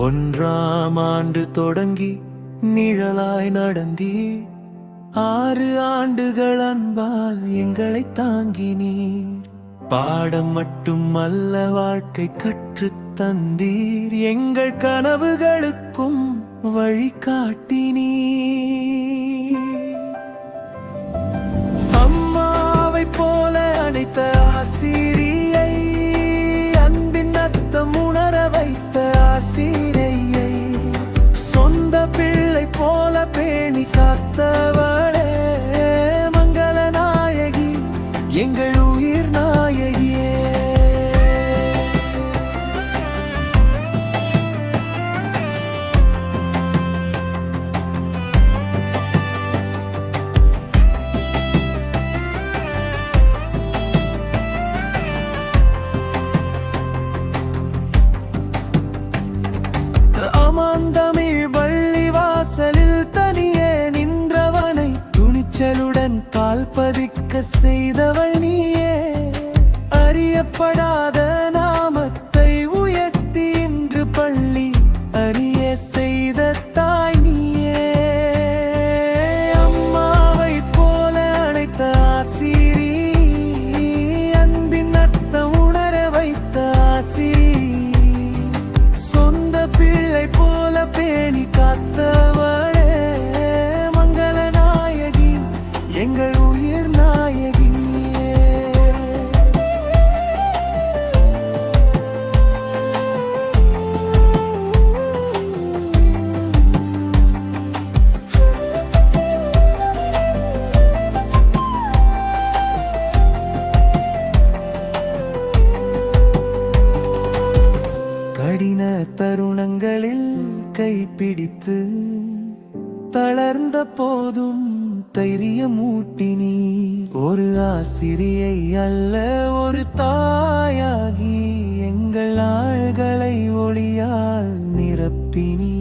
ஒன்றாம் ஆண்டு தொடங்கி நிழலாய் நடந்தி ஆறு ஆண்டுகள் அன்பால் எங்களை தாங்கினீர். பாடம் மட்டும் அல்ல வாழ்க்கை கற்று தந்தீர். எங்கள் கனவுகளுக்கும் வழிகாட்டி எங்கள் சிரிக்க செய்தவள் நீயே. அறியப்படாத நாமத்தை உயர்த்தி இன்று பள்ளி அறிய செய்த தாய் நீயே. அம்மாவை போல அழைத்த ஆசிரி அன்பின் அர்த்தம் உணர வைத்த ஆசிரி. சொந்த பிள்ளை போல பேணி காத்தவளே மங்கள நாயகி எங்கள் தருணங்களில் கைப்பிடித்து தளர்ந்த போதும் தைரியமூட்டினி ஒரு ஆசிரியை அல்ல ஒரு தாயாகி எங்கள் ஆள்களை ஒளியால் நிரப்பினீ